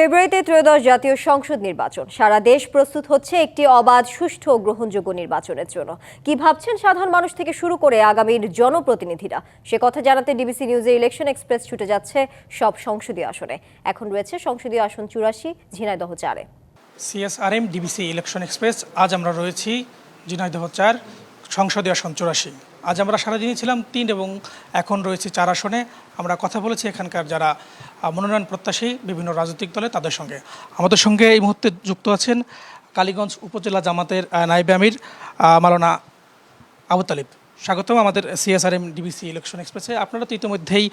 ফেব্রুয়ারিতে ত্রয়োদশ জাতীয় সংসদ নির্বাচন। সারা দেশ প্রস্তুত হচ্ছে একটি অবাধ, সুষ্ঠু ও গ্রহণযোগ্য নির্বাচনের জন্য। কি ভাবছেন সাধারণ মানুষ থেকে শুরু করে আগামীর জনপ্রতিনিধিরা? সে কথা জানাতে ডিবিসি নিউজে ইলেকশন এক্সপ্রেস ছুটে যাচ্ছে সব সংসদীয় আসনে। এখন রয়েছে সংসদীয় আসন চুরাশি, ঝিনাইদহ চারে। সিএসআরএম, ডিবিসি ইলেকশন এক্সপ্রেস, আজ আমরা রয়েছি ঝিনাইদহ চার, সংসদীয় আসন চুরাশি। আজ আমরা সারাদিনই ছিলাম তিন এবং এখন রয়েছে চার আসনে। আমরা কথা বলেছি এখানকার যারা মনোনয়ন প্রত্যাশী বিভিন্ন রাজনৈতিক দলে তাদের সঙ্গে। আমাদের সঙ্গে এই মুহূর্তে যুক্ত আছেন কালীগঞ্জ উপজেলা জামাতের নায়েবে আমির আহ, মাওলানা আবু তালিব। স্বাগতম আমাদের সিএসআরএম ডিবিসি ইলেকশন এক্সপ্রেসে। আপনারা তো ইতিমধ্যেই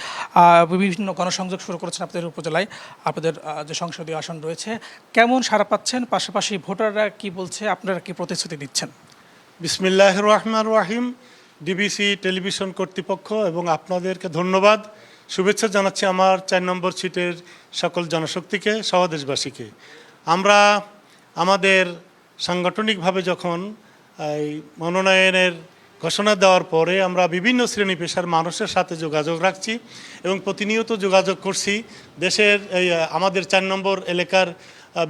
বিভিন্ন গণসংযোগ শুরু করেছেন আপনাদের উপজেলায়। আপনাদের যে সংসদীয় আসন রয়েছে কেমন সাড়া পাচ্ছেন? পাশাপাশি ভোটাররা কি বলছে? আপনারা কি প্রতিশ্রুতি দিচ্ছেন? বিসমিল্লাহ রহমান রাহিম। ডিবিসি টেলিভিশন কর্তৃপক্ষ এবং আপনাদেরকে ধন্যবাদ। শুভেচ্ছা জানাচ্ছি আমার চার নম্বর সিটের সকল জনশক্তিকে সহদেশবাসীকে আমরা আমাদের সাংগঠনিকভাবে যখন এই মনোনয়নের ঘোষণা দেওয়ার পরে আমরা বিভিন্ন শ্রেণি পেশার মানুষের সাথে যোগাযোগ রাখছি এবং প্রতিনিয়ত যোগাযোগ করছি। দেশের এই আমাদের চার নম্বর এলাকার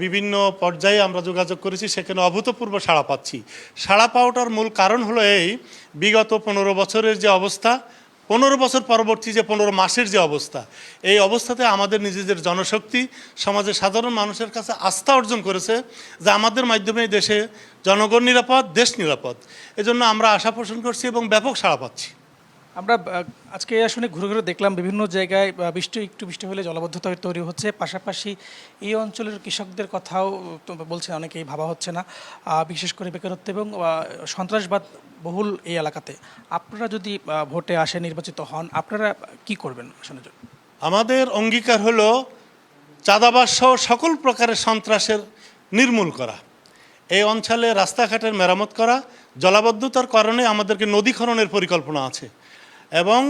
বিভিন্ন পর্যায়ে আমরা যোগাযোগ করেছি, সেখানে অভূতপূর্ব সাড়া পাচ্ছি। সাড়া পাওয়াটার মূল কারণ হলো এই, বিগত পনেরো বছরের যে অবস্থা পনেরো বছর পরবর্তী যে পনেরো মাসের যে অবস্থা, এই অবস্থাতে আমাদের নিজেদের জনশক্তি, সমাজের সাধারণ মানুষের কাছে আস্থা অর্জন করেছে যে আমাদের মাধ্যমে দেশে জনগণ নিরাপদ, দেশ নিরাপদ। এজন্য আমরা আশা পোষণ করছি এবং ব্যাপক সাড়া পাচ্ছি। আমরা আজকে আসনে ঘুরে ঘুরে দেখলাম বিভিন্ন জায়গায় বৃষ্টি, একটু বৃষ্টি হলে জলবদ্ধতা তৈরি হচ্ছে। পাশাপাশি এই অঞ্চলের কৃষকদের কথাও বলছে অনেকেই, ভাবা হচ্ছে না। বিশেষ করে বেকারত্ব এবং সন্ত্রাসবাদ বহুল এই এলাকাতে। আপনারা যদি ভোটে আসে নির্বাচিত হন, আপনারা কি করবেন? জন্য আমাদের অঙ্গীকার হলো চাঁদাবাস সহ সকল প্রকারের সন্ত্রাসের নির্মূল করা। এই অঞ্চলে রাস্তাঘাটের মেরামত করা, জলাবদ্ধতার কারণে আমাদেরকে নদী খননের পরিকল্পনা আছে। এবং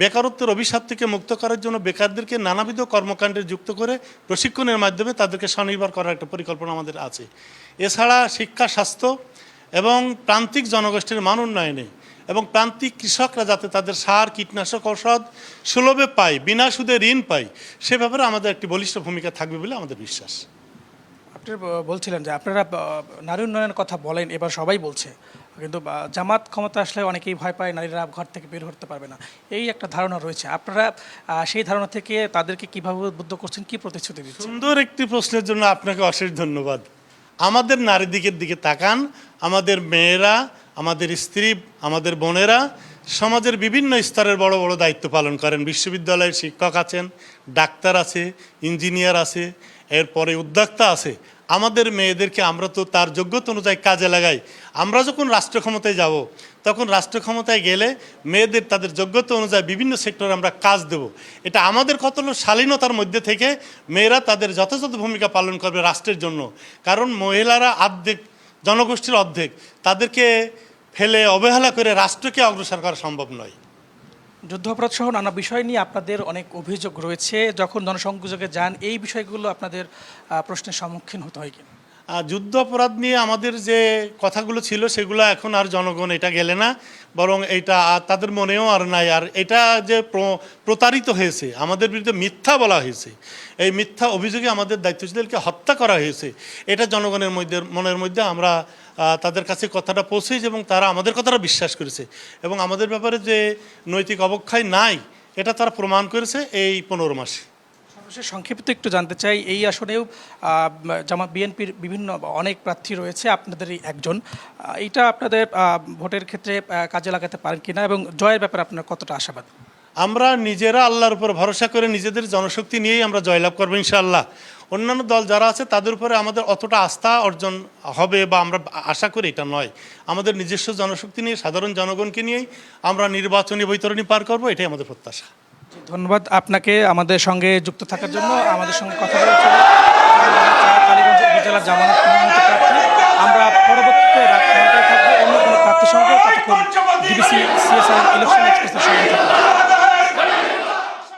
বেকারত্বের অভিশাপ থেকে মুক্ত করার জন্য বেকারদেরকে নানাবিধ কর্মকাণ্ডে যুক্ত করে প্রশিক্ষণের মাধ্যমে তাদেরকে স্বনির্ভর করার একটা পরিকল্পনা আমাদের আছে। এছাড়া শিক্ষা, স্বাস্থ্য এবং প্রান্তিক জনগোষ্ঠীর মান উন্নয়নে এবং প্রান্তিক কৃষকরা যাতে তাদের সার, কীটনাশক ঔষধ সুলভে পায়, বিনা সুদে ঋণ পায়, সে ব্যাপারে আমাদের একটি বলিষ্ঠ ভূমিকা থাকবে বলে আমাদের বিশ্বাস। আপনি বলছিলেন যে আপনারা নারী উন্নয়নের কথা বলেন, এবার সবাই বলছে। কিন্তু জামাত ক্ষমতা আসলে অনেকেই ভয় পায়, নারীরা ঘর থেকে বের হতে পারবে না। এই একটা ধারণা রয়েছে। আপনারা সেই ধারণা থেকে তাদেরকে কীভাবে উদ্বুদ্ধ করছেন, কি প্রতিশ্রুতি দিচ্ছেন? সুন্দর একটি প্রশ্নের জন্য আপনাকে অশেষ ধন্যবাদ। আমাদের নারী দিকের দিকে তাকান, আমাদের মেয়েরা, আমাদের স্ত্রী, আমাদের বোনেরা, সমাজের বিভিন্ন স্তরের বড় বড় দায়িত্ব পালন করেন। বিশ্ববিদ্যালয়ের শিক্ষক আছেন, ডাক্তার আছে, ইঞ্জিনিয়ার আছে, এরপরে উদ্যোক্তা আছে। আমাদের মেয়েদেরকে আমরা তো তার যোগ্যতা অনুযায়ী কাজে লাগাই। আমরা যখন রাষ্ট্র ক্ষমতায় যাব, তখন রাষ্ট্র ক্ষমতায় গেলে মেয়েদের তাদের যোগ্যতা অনুযায়ী বিভিন্ন সেক্টরে আমরা কাজ দেব। এটা আমাদের কত শালীনতার মধ্যে থেকে মেয়েরা তাদের যথাযথ ভূমিকা পালন করবে রাষ্ট্রের জন্য। কারণ মহিলারা অর্ধেক জনগোষ্ঠীর অর্ধেক, তাদেরকে ফেলে অবহেলা করে রাষ্ট্রকে অগ্রসর করা সম্ভব নয়। যুদ্ধাপরাধ সহ নানা বিষয় নিয়ে আপনাদের অনেক অভিযোগ রয়েছে। যখন জনসংযোগে যান, এই বিষয়গুলো আপনাদের প্রশ্নের সম্মুখীন হতে হয় কিনা? যুদ্ধ অপরাধ নিয়ে আমাদের যে কথাগুলো ছিল, সেগুলো এখন আর জনগণ এটা গেলে না। বরং এটা তাদের মনেও আর নাই। আর এটা যে প্র- প্রতারিত হয়েছে, আমাদের বিরুদ্ধে মিথ্যা বলা হয়েছে, এই মিথ্যা অভিযোগে আমাদের দায়িত্বশীলদেরকে হত্যা করা হয়েছে, এটা জনগণের মধ্যে, মনের মধ্যে আমরা তাদের কাছে কথাটা পৌঁছেছি এবং তারা আমাদের কথাটা বিশ্বাস করেছে। এবং আমাদের ব্যাপারে যে নৈতিক অবক্ষয় নাই, এটা তারা প্রমাণ করেছে এই পনেরো মাসে। সংক্ষিপ্ত একটু জানতে চাই, এই আসনেও জামা বিএনপির বিভিন্ন অনেক প্রার্থী রয়েছে, আপনাদেরই একজন। এইটা আপনাদের ভোটের ক্ষেত্রে কাজে লাগাতে পারেন কিনা এবং জয়ের ব্যাপারে আপনার কতটা আশাবাদ? আমরা নিজেরা আল্লাহর উপর ভরসা করে নিজেদের জনশক্তি নিয়েই আমরা জয়লাভ করব ইনশাআল্লাহ। অন্যান্য দল যারা আছে, তাদের উপরে আমাদের অতটা আস্থা অর্জন হবে বা আমরা আশা করি এটা নয়। আমাদের নিজস্ব জনশক্তি নিয়ে, সাধারণ জনগণকে নিয়েই আমরা নির্বাচনী বৈতরণী পার করব, এটাই আমাদের প্রত্যাশা। ধন্যবাদ আপনাকে আমাদের সঙ্গে যুক্ত থাকার জন্য। আমাদের সঙ্গে কথা বলেছেন জামানত আমরা পরবর্তী অন্য কোনো প্রার্থীর সঙ্গে কথা ডিবিসি ইলেকশন সঙ্গে